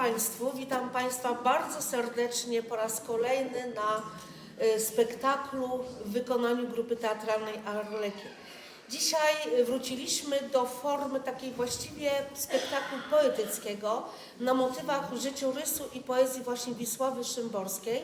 Państwu, witam Państwa bardzo serdecznie po raz kolejny na e, spektaklu w wykonaniu grupy teatralnej Arlekin. Dzisiaj wróciliśmy do formy takiej właściwie spektaklu poetyckiego na motywach życiorysu i poezji właśnie Wisławy Szymborskiej.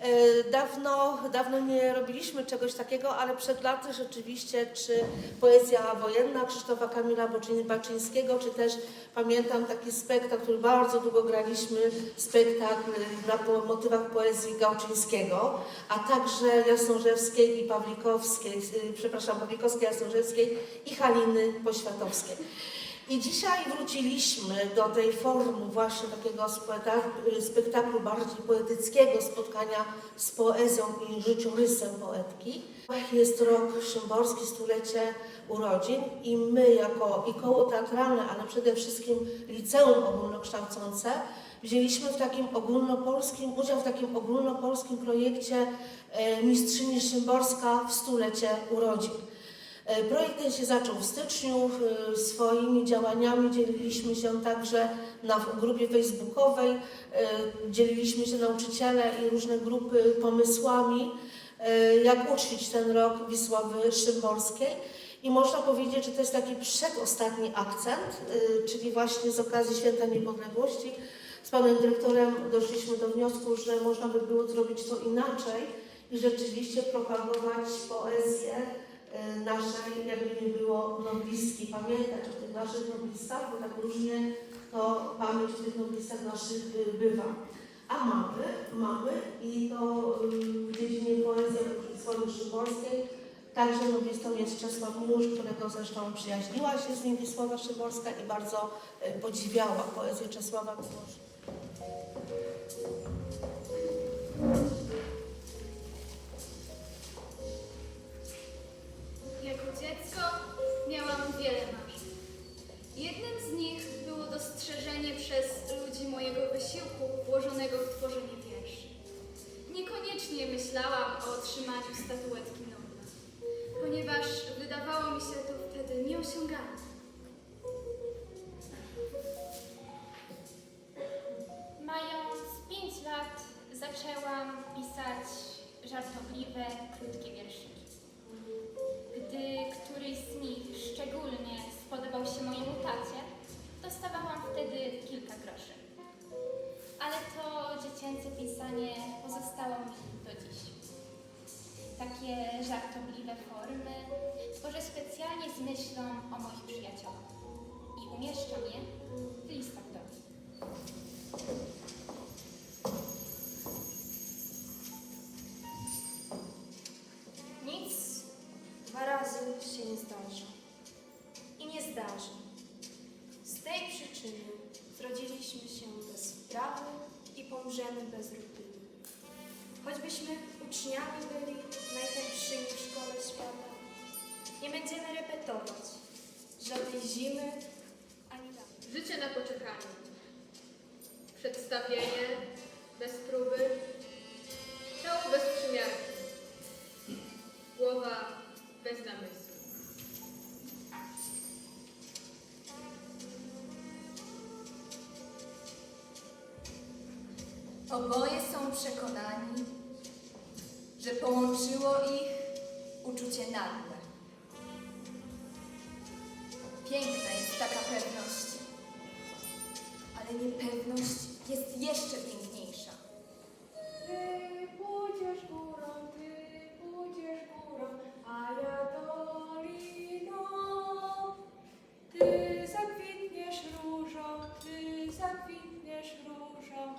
E, Dawno, dawno nie robiliśmy czegoś takiego, ale przed laty rzeczywiście, czy poezja wojenna Krzysztofa Kamila Baczyńskiego, czy też pamiętam taki spektakl, który bardzo długo graliśmy, spektakl na motywach poezji Gałczyńskiego, a także Jasnorzewskiej i Pawlikowskiej, y, przepraszam, Pawlikowskiej, Jasnorzewskiej i Haliny Poświatowskiej. I dzisiaj wróciliśmy do tej formy właśnie takiego spektaklu, bardziej poetyckiego spotkania z poezją i życiorysem poetki. Jest rok Szymborski, stulecie urodzin i my jako i koło teatralne, ale przede wszystkim liceum ogólnokształcące wzięliśmy w takim ogólnopolskim, udział w takim ogólnopolskim projekcie e, Mistrzyni Szymborska w stulecie urodzin. E, Projekt ten się zaczął w styczniu. e, Swoimi działaniami dzieliliśmy się także na grupie facebookowej. e, Dzieliliśmy się nauczyciele i różne grupy pomysłami, jak uczcić ten rok Wisławy Szymborskiej. I można powiedzieć, że to jest taki przedostatni akcent, czyli właśnie z okazji Święta Niepodległości. Z panem dyrektorem doszliśmy do wniosku, że można by było zrobić to inaczej i rzeczywiście propagować poezję naszej, jakby nie było noblistki, pamiętać o tych naszych noblistach, bo tak różnie to pamięć o tych noblistach naszych y, bywa. A mamy, mamy i to y, w dziedzinie poezji Wisławy Szymborskiej także noblistą jest Czesław Miłosz, którego zresztą przyjaźniła się z nim Wisława Szymborska i bardzo y, podziwiała poezję Czesława Miłosza. Statuetki Nobla, ponieważ wydawało mi się to wtedy nieosiągalne. Żartobliwe formy tworzę specjalnie z myślą o moich przyjaciołach i umieszczam je w listach do nich. Nic dwa razy się nie zdarza. I nie zdarzy. Z tej przyczyny zrodziliśmy się bez sprawy i pomrzemy bez rutyny. Choćbyśmy uczniami byli najlepszymi w szkole świata, nie będziemy repetować żadnej zimy ani laty. Życie na poczekaniu. Przedstawienie bez próby. Ciało bez przymiarki. Głowa bez namysłu. Oboje są przekonani, że połączyło ich uczucie nagłe. Piękna jest taka pewność, ale niepewność jest jeszcze piękniejsza. Ty pójdziesz górą, ty pójdziesz górą, a ja doliną. Ty zakwitniesz różą, ty zakwitniesz różą,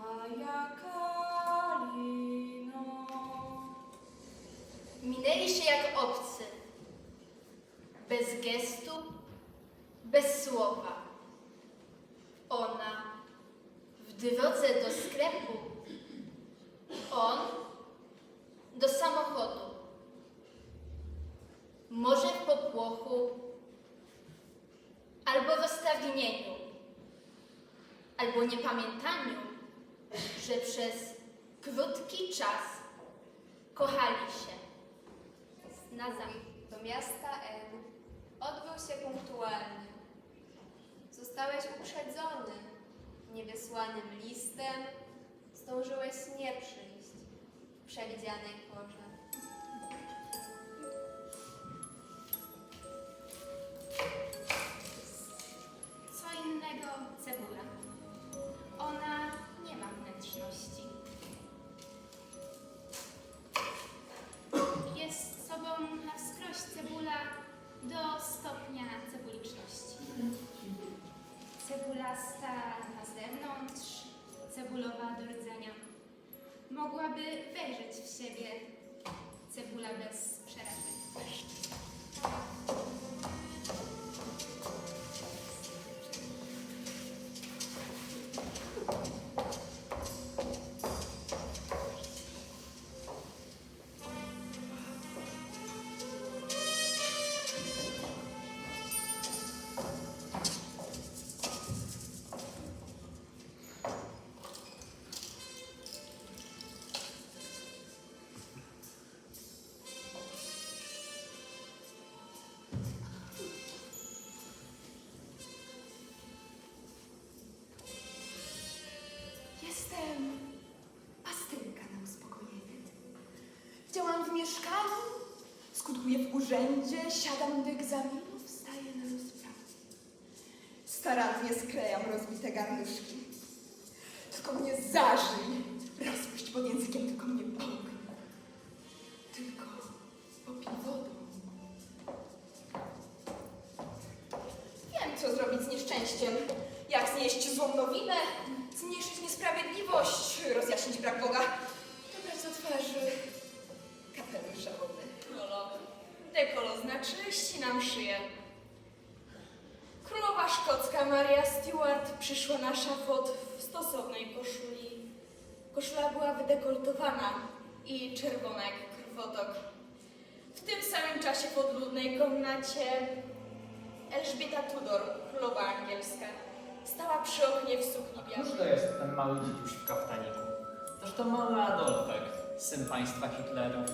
a ja Minęli się jak obcy. Bez gestu, bez słowa. Ona w drodze do sklepu, on do samochodu. Może w popłochu, albo roztargnieniu, albo niepamiętaniu, że przez krótki czas kochali się. Na. Do miasta N odbył się punktualnie. Zostałeś uprzedzony, nie bez wysłanym listem zdążyłeś nie przyjść w przewidzianej porze. Mogłaby wejrzeć w siebie Działam w mieszkaniu, skutkuję w urzędzie, siadam do egzaminu, wstaję na rozprawę. Starannie sklejam rozbite garnuszki. Tylko mnie zażyj, rozpuść pod językiem, tylko mnie połknij. Tylko popij wodą. Wiem, co zrobić z nieszczęściem. Jak znieść złą nowinę, zmniejszyć niesprawiedliwość, rozjaśnić brak Boga. Dobrać do twarzy Dekolo znaczy ścinam szyję. Królowa szkocka Maria Stuart przyszła na szafot w stosownej koszuli. Koszula była wydekoltowana i czerwona jak krwotok. W tym samym czasie w odludnej komnacie Elżbieta Tudor, królowa angielska, stała przy oknie w sukni białej. to jest ten mały dzidziuś w kaftaniku? Toż to mały Adolfek, syn państwa Hitlerów.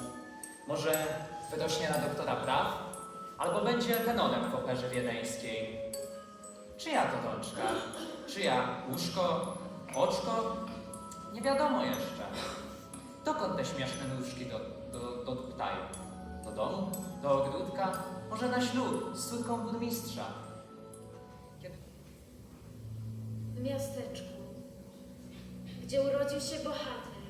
Może wyrośnie na doktora praw? Albo będzie tenonem w operze wiedeńskiej. Czyja to tączka? Czyja łóżko? Oczko? Nie wiadomo jeszcze. Dokąd te śmieszne nóżki do, do, do? Do domu? Do ogródka? Może na ślub z córką burmistrza? w miasteczku, gdzie urodził się bohater.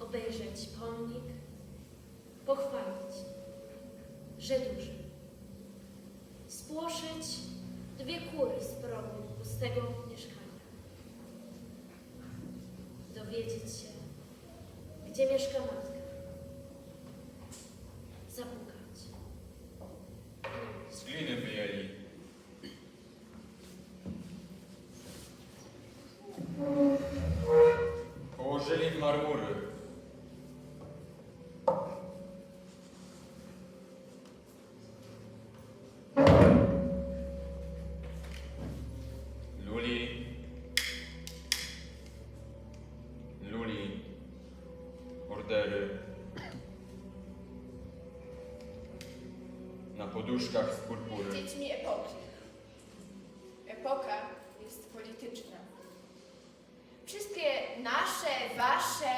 Obejrzeć pomnik, pochwalić, że duży. Spłoszyć dwie kury z progu pustego mieszkania. Dowiedzieć się, gdzie mieszka matka. Na poduszkach z purpury. Dziećmi epoki. Epoka jest polityczna. Wszystkie nasze, wasze,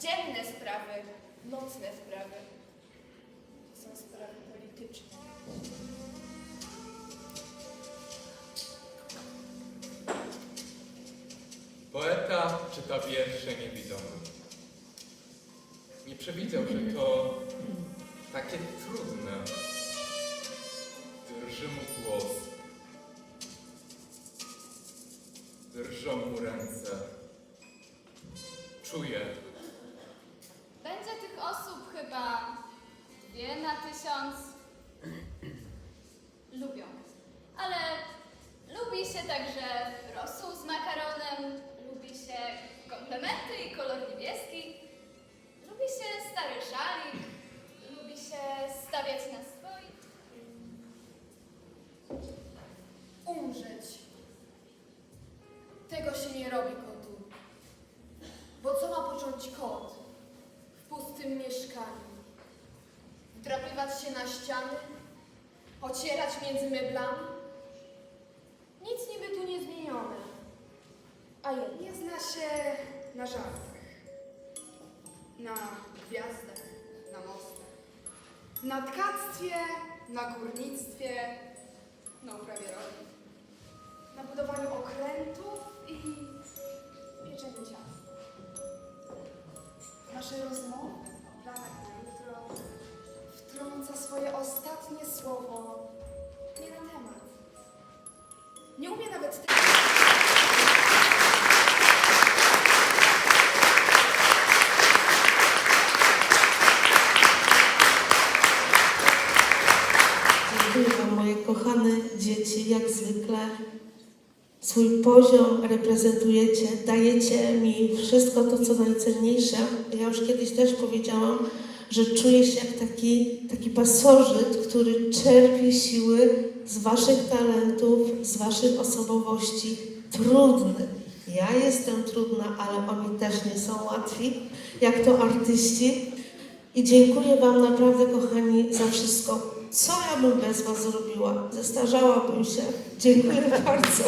dzienne sprawy, nocne sprawy są sprawy polityczne. Poeta czyta wiersze niewidome. Nie przewidział, że to takie trudne. Mieszkaniu? Wdrapywać się na ściany? Ocierać między meblami? Nic niby tu nie zmienione. a jednak. Nie zna się na żartach, na gwiazdach, na mostach, na tkactwie, na górnictwie, na uprawie roli, na budowaniu okrętów i pieczeniu ciast. Nasze rozmowy ostatnie słowo nie na temat. Nie umie nawet Dziękuję Wam, moje kochane dzieci, jak zwykle. Swój poziom reprezentujecie, dajecie mi wszystko to, co najcenniejsze. Ja już kiedyś też powiedziałam, że czuję się jak taki, taki pasożyt, który czerpie siły z Waszych talentów, z Waszych osobowości. Trudny. Ja jestem trudna, ale oni też nie są łatwi, jak to artyści. I dziękuję Wam naprawdę, kochani, za wszystko. Co ja bym bez Was zrobiła? Zestarzałabym się. Dziękuję bardzo.